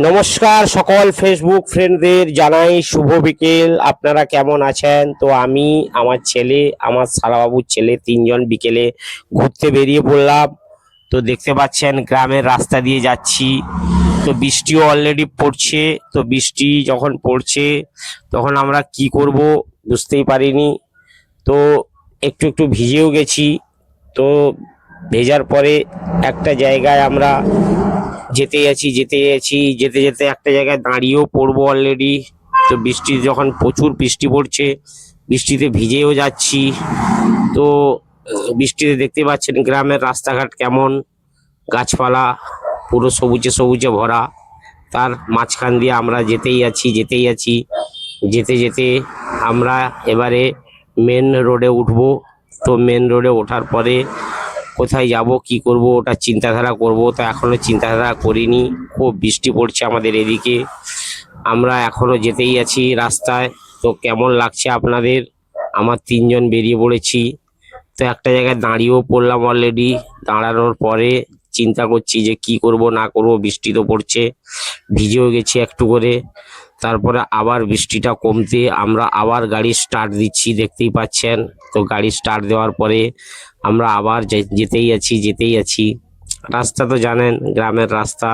নমস্কার সকল ফেসবুক ফ্রেন্ডদের জানাই শুভ বিকেল। আপনারা কেমন আছেন? তো আমি, আমার ছেলে, আমার সারাবাবুর ছেলে তিনজন বিকেলে ঘুরতে বেরিয়ে পড়লাম। তো দেখতে পাচ্ছেন, গ্রামের রাস্তা দিয়ে যাচ্ছি। তো বৃষ্টিও অলরেডি পড়ছে। তো বৃষ্টি যখন পড়ছে, তখন আমরা কি করব বুঝতেই পারিনি। তো একটু একটু ভিজেও গেছি। তো ভেজার পরে একটা জায়গায় আমরা যেতে আছি, যেতে যাচ্ছি যেতে যেতে একটা জায়গায় দাঁড়িয়েও পড়ব অলরেডি তো বৃষ্টি যখন প্রচুর বৃষ্টি পড়ছে, বৃষ্টিতে ভিজেও যাচ্ছি। তো বৃষ্টিতে দেখতে পাচ্ছেন গ্রামের রাস্তাঘাট কেমন, গাছপালা পুরো সবুজে সবুজে ভরা। তার মাঝখান দিয়ে আমরা যেতেই আছি যেতেই আছি। যেতে যেতে আমরা এবারে মেন রোডে উঠবো। তো মেন রোডে ওঠার পরে কোথায় যাব, কি করব, ওটা চিন্তাধারা করব। তো এখনও চিন্তাধারা করিনি, খুব বৃষ্টি পড়ছে আমাদের এদিকে। আমরা এখনও যেতেই আছি রাস্তায়। তো কেমন লাগছে আপনাদের? আমার তিনজন বেরিয়ে পড়েছি। তো একটা জায়গায় দাঁড়িয়েও পড়লাম অলরেডি দাঁড়ানোর পরে চিন্তা করছি যে কি করব, না করব, বৃষ্টি তো পড়ছে। ভিজেও গেছি একটু করে। তারপরে আবার বৃষ্টিটা কমতে আমরা আবার গাড়ি স্টার্ট দিচ্ছি, দেখতেই পাচ্ছেন। তো গাড়ি স্টার্ট দেওয়ার পরে আমরা আবার যেতেই আছি যেতেই আছি। রাস্তা তো জানেন, গ্রামের রাস্তা।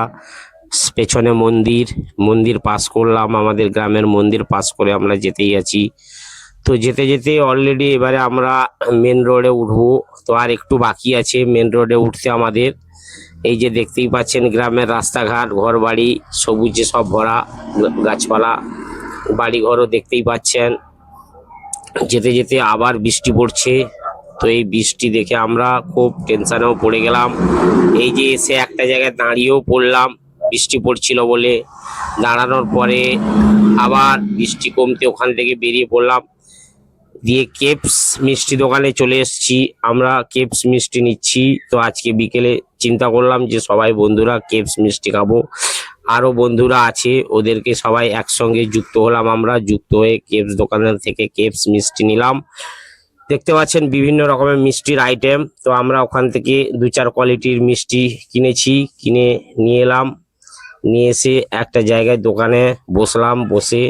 পেছনে মন্দির মন্দির পাস করলাম, আমাদের গ্রামের মন্দির পাস করে আমরা যেতেই আছি। তো যেতে যেতে অলরেডি এবারে আমরা মেন রোডে উঠবো, তো আর একটু বাকি আছে মেন রোডে উঠতে আমাদের। এই যে দেখতেই পাচ্ছেন গ্রামের রাস্তাঘাট ঘর বাড়ি সবুজে সব ভরা গাছপালা বাড়ি ঘরও দেখতেই পাচ্ছেন। যেতে যেতে আবার বৃষ্টি পড়ছে। তো এই বৃষ্টি দেখে আমরা খুব টেনশানেও পড়ে গেলাম। এই যে এসে একটা জায়গায় দাঁড়িয়েও পড়লাম, বৃষ্টি পড়ছিল বলে। দাঁড়ানোর পরে আবার বৃষ্টি কমতে ওখান থেকে বেরিয়ে পড়লাম। দিয়ে কেপস মিষ্টি দোকানে চলে এসেছি। আমরা কেপস মিষ্টি নিচ্ছি। তো আজকে বিকেলে চিন্তা করলাম যে সবাই বন্ধুরা কেপস মিষ্টি খাব। আরও বন্ধুরা আছে, ওদেরকে সবাই একসঙ্গে যুক্ত হলাম আমরা। যুক্ত হয়ে কেপস দোকানের থেকে কেপস মিষ্টি নিলাম। দেখতে পাচ্ছেন বিভিন্ন রকমের মিষ্টির আইটেম তো আমরা ওখান থেকে দু চার কোয়ালিটির মিষ্টি কিনেছি, কিনে নিয়ে এলাম। নিয়ে এসে একটা জায়গায় দোকানে বসলাম, বসে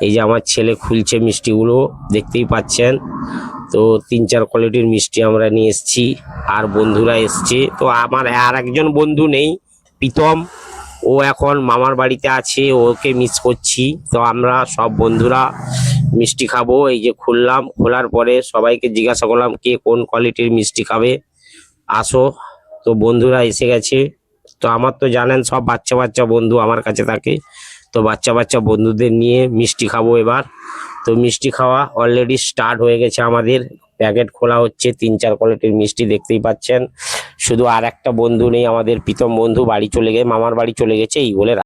এই যে আমার ছেলে খুলছে মিষ্টিগুলো, দেখতেই পাচ্ছেন। তো তিন চার কোয়ালিটির মিষ্টি আমরা নিয়ে এসেছি। আর বন্ধুরা এসছে। তো আমার আর একজন বন্ধু নেই, প্রীতম। ও এখন মামার বাড়িতে আছে, ওকে মিস করছি। তো আমরা সব বন্ধুরা মিষ্টি খাব। এই যে খুললাম, খোলার পরে সবাইকে জিজ্ঞাসা করলাম, কে কোন কোয়ালিটির মিষ্টি খাবে? আসো। তো বন্ধুরা এসে গেছে। তো আমার তো জানেন, সব বাচ্চা বাচ্চা বন্ধু আমার কাছে থাকে। তো বাচ্চা বাচ্চা বন্ধুদের নিয়ে মিষ্টি খাব এবার। তো মিষ্টি খাওয়া অলরেডি স্টার্ট হয়ে গেছে আমাদের। প্যাকেট খোলা হচ্ছে, তিন চার কোয়ালিটির মিষ্টি দেখতেই পাচ্ছেন। শুধু আর একটা বন্ধু নেই আমাদের, প্রীতম বন্ধু বাড়ি চলে গেছে মামার বাড়ি চলে গেছে, এই বলে